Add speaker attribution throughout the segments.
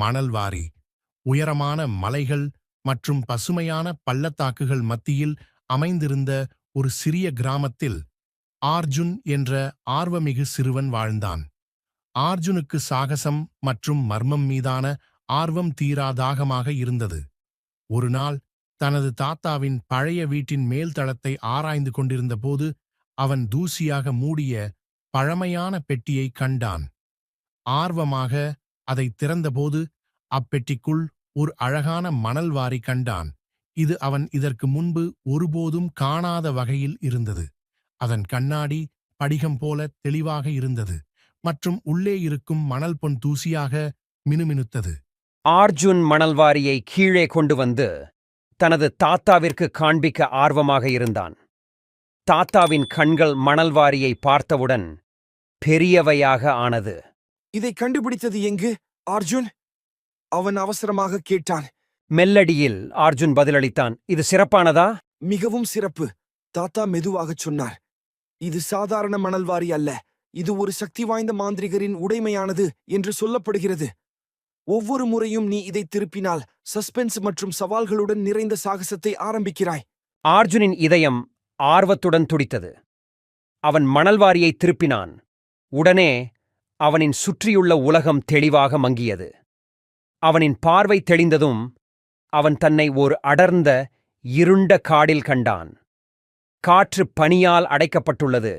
Speaker 1: மணல்வாரி உயரமான மலைகள் மற்றும் பசுமையான பள்ளத்தாக்குகள் மத்தியில் அமைந்திருந்த ஒரு சிறிய கிராமத்தில் ஆர்ஜுன் என்ற ஆர்வமிகு சிறுவன் வாழ்ந்தான். ஆர்ஜுனுக்கு சாகசம் மற்றும் மர்மம் மீதான ஆர்வம் தீராதாகமாக இருந்தது. ஒரு நாள் தனது தாத்தாவின் பழைய வீட்டின் மேல்தளத்தை ஆராய்ந்து கொண்டிருந்தபோது அவன் தூசியாக மூடிய பழமையான பெட்டியைக் கண்டான். ஆர்வமாக அதை திறந்தபோது அப்பெட்டிக்குள் ஒரு அழகான மணல்வாரி கண்டான். இது அவன் இதற்கு முன்பு ஒருபோதும் காணாத வகையில் இருந்தது. அதன் கண்ணாடி படிகம் போல தெளிவாக இருந்தது. மற்றும் உள்ளே இருக்கும் மணல் பொன் தூசியாக மினுமினுத்தது.
Speaker 2: ஆர்ஜுன் மணல்வாரியை கீழே கொண்டு வந்து தனது தாத்தாவிற்கு காண்பிக்க ஆர்வமாக இருந்தான். தாத்தாவின் கண்கள் மணல்வாரியை பார்த்தவுடன் பெரியவையாக ஆனது.
Speaker 3: இதை கண்டுபிடித்தது எங்கு? அர்ஜுன்? அவன் அவசரமாக கேட்டான்.
Speaker 2: மெல்லடியில் அர்ஜுன் பதிலளித்தான். இது சிறப்பானதா?
Speaker 3: மிகவும் சிறப்பு. தாத்தா மெதுவாகச் சொன்னார். இது சாதாரண மணல்வாரி அல்ல. இது ஒரு சக்தி வாய்ந்த மாந்திரிகரின் உடைமையானது என்று சொல்லப்படுகிறது. ஒவ்வொரு முறையும் நீ இதை திருப்பினால் சஸ்பென்ஸ் மற்றும் சவால்களுடன் நிறைந்த சாகசத்தை ஆரம்பிக்கிறாய்.
Speaker 2: ஆர்ஜுனின் இதயம் ஆர்வத்துடன் துடித்தது. அவன் மணல்வாரியை திருப்பினான். உடனே அவனின் சுற்றியுள்ள உலகம் தெளிவாக மங்கியது. அவனின் பார்வை தெளிந்ததும் அவன் தன்னை ஓர் அடர்ந்த இருண்ட காடில் கண்டான். காற்று பனியால் அடைக்கப்பட்டுள்ளது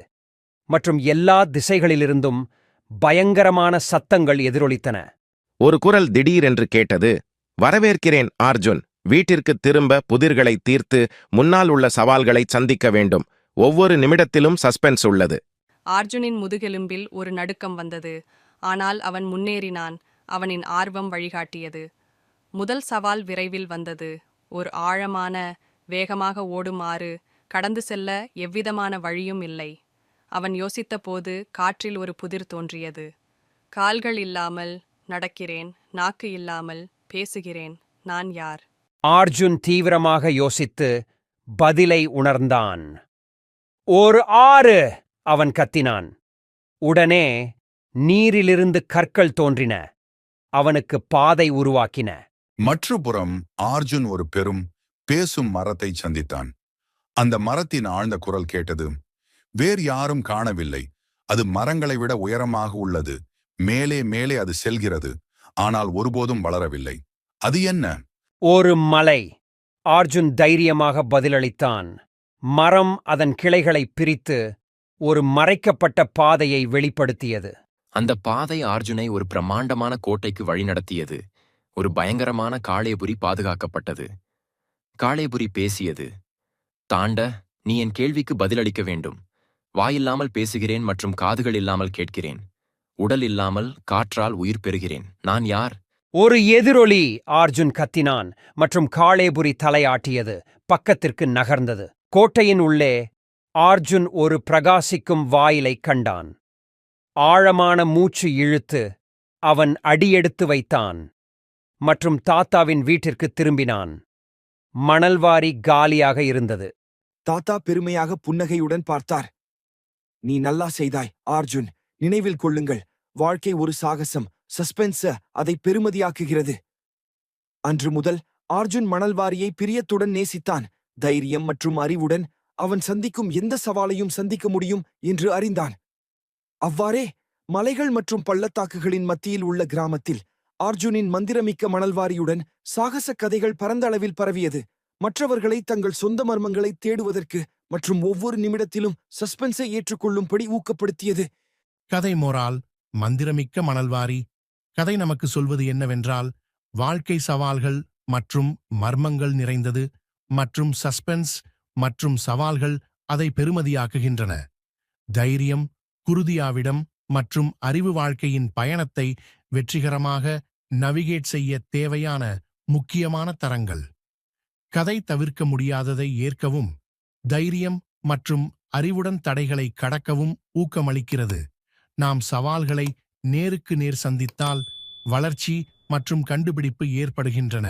Speaker 2: மற்றும் எல்லா திசைகளிலிருந்தும் பயங்கரமான சத்தங்கள் எதிரொலித்தன.
Speaker 4: ஒரு குரல் திடீரென்று கேட்டது வரவேற்கிறேன் அர்ஜுன் வீட்டிற்கு திரும்ப புதிர்களை தீர்த்து முன்னால் உள்ள சவால்களை சந்திக்க வேண்டும். ஒவ்வொரு நிமிடத்திலும் சஸ்பென்ஸ் உள்ளது.
Speaker 5: அர்ஜுனின் முதுகெலும்பில் ஒரு நடுக்கம் வந்தது. ஆனால் அவன் முன்னேறினான். அவனின் ஆர்வம் வழிகாட்டியது. முதல் சவால் விரைவில் வந்தது. ஒரு ஆழமான வேகமாக ஓடும் ஆறு கடந்து செல்ல எவ்விதமான வழியும் இல்லை. அவன் யோசித்தபோது காற்றில் ஒரு புதிர் தோன்றியது. கால்கள் இல்லாமல் நடக்கிறேன் நாக்கு இல்லாமல் பேசுகிறேன் நான் யார்?
Speaker 2: ஆர்ஜுன் தீவிரமாக யோசித்து பதிலை உணர்ந்தான். ஒரு ஆறு! அவன் கத்தினான். உடனே நீரிலிருந்து கற்கள் தோன்றின. அவனுக்கு பாதை உருவாக்கின.
Speaker 6: மற்றுப்புறம் ஆர்ஜுன் ஒரு பெரும் பேசும் மரத்தை சந்தித்தான். அந்த மரத்தின் ஆழ்ந்த குரல் கேட்டது வேறு யாரும் காணவில்லை. அது மரங்களை விட உயரமாக உள்ளது. மேலே மேலே அது செல்கிறது. ஆனால் ஒருபோதும் வளரவில்லை. அது என்ன?
Speaker 2: ஒரு மலை. ஆர்ஜுன் தைரியமாக பதிலளித்தான். மரம் அதன் கிளைகளை பிரித்து ஒரு மறைக்கப்பட்ட பாதையை வெளிப்படுத்தியது.
Speaker 7: அந்த பாதை அர்ஜுனை ஒரு பிரம்மாண்டமான கோட்டைக்கு வழிநடத்தியது ஒரு பயங்கரமான காளேபுரி பாதுகாக்கப்பட்டது. காளேபுரி பேசியது தாண்ட நீ என் கேள்விக்கு பதிலளிக்க வேண்டும். வாயில்லாமல் பேசுகிறேன் மற்றும் காதுகள் இல்லாமல் கேட்கிறேன். உடல் இல்லாமல் காற்றால் உயிர் பெறுகிறேன். நான் யார்?
Speaker 2: ஒரு எதிரொலி ஆர்ஜுன் கத்தினான் மற்றும் காளேபுரி தலையாட்டியது பக்கத்திற்கு நகர்ந்தது. கோட்டையின் உள்ளே ஆர்ஜுன் ஒரு பிரகாசிக்கும் வாயிலைக் கண்டான். ஆழமான மூச்சு இழுத்து அவன் அடியெடுத்து வைத்தான். மற்றும் தாத்தாவின் வீட்டிற்கு திரும்பினான். மணல்வாரி காலியாக இருந்தது.
Speaker 3: தாத்தா பெருமையாக புன்னகையுடன் பார்த்தார். நீ நல்லா செய்தாய் அர்ஜுன். நினைவில் கொள்ளுங்கள். வாழ்க்கை ஒரு சாகசம். சஸ்பென்ஸ அதை பெருமதியாக்குகிறது. அன்று முதல் அர்ஜுன் மணல்வாரியை பிரியத்துடன் நேசித்தான். தைரியம் மற்றும் அறிவுடன் அவன் சந்திக்கும் எந்த சவாலையும் சந்திக்க முடியும் என்று அறிந்தான். அவ்வாறே மலைகள் மற்றும் பள்ளத்தாக்குகளின் மத்தியில் உள்ள கிராமத்தில் அர்ஜுனின் மந்திரமிக்க மணல்வாரியுடன் சாகச கதைகள் பரந்த அளவில் பரவியது. மற்றவர்களை தங்கள் சொந்த மர்மங்களை தேடுவதற்கு மற்றும் ஒவ்வொரு நிமிடத்திலும் சஸ்பென்ஸை ஏற்றுக்கொள்ளும்படி ஊக்கப்படுத்தியது.
Speaker 1: கதை மோரால் மந்திரமிக்க மணல்வாரி கதை நமக்கு சொல்வது என்னவென்றால் வாழ்க்கை சவால்கள் மற்றும் மர்மங்கள் நிறைந்தது மற்றும் சஸ்பென்ஸ் மற்றும் சவால்கள் அதை பெருமதியாக்குகின்றன தைரியம் குருதியாவிடம் மற்றும் அறிவு வாழ்க்கையின் பயணத்தை வெற்றிகரமாக நவிகேட் செய்ய தேவையான முக்கியமான தரங்கள். கதை தவிர்க்க முடியாததை ஏற்கவும் தைரியம் மற்றும் அறிவுடன் தடைகளை கடக்கவும் ஊக்கமளிக்கிறது. நாம் சவால்களை நேருக்கு நேர் சந்தித்தால் வளர்ச்சி மற்றும் கண்டுபிடிப்பு ஏற்படுகின்றன.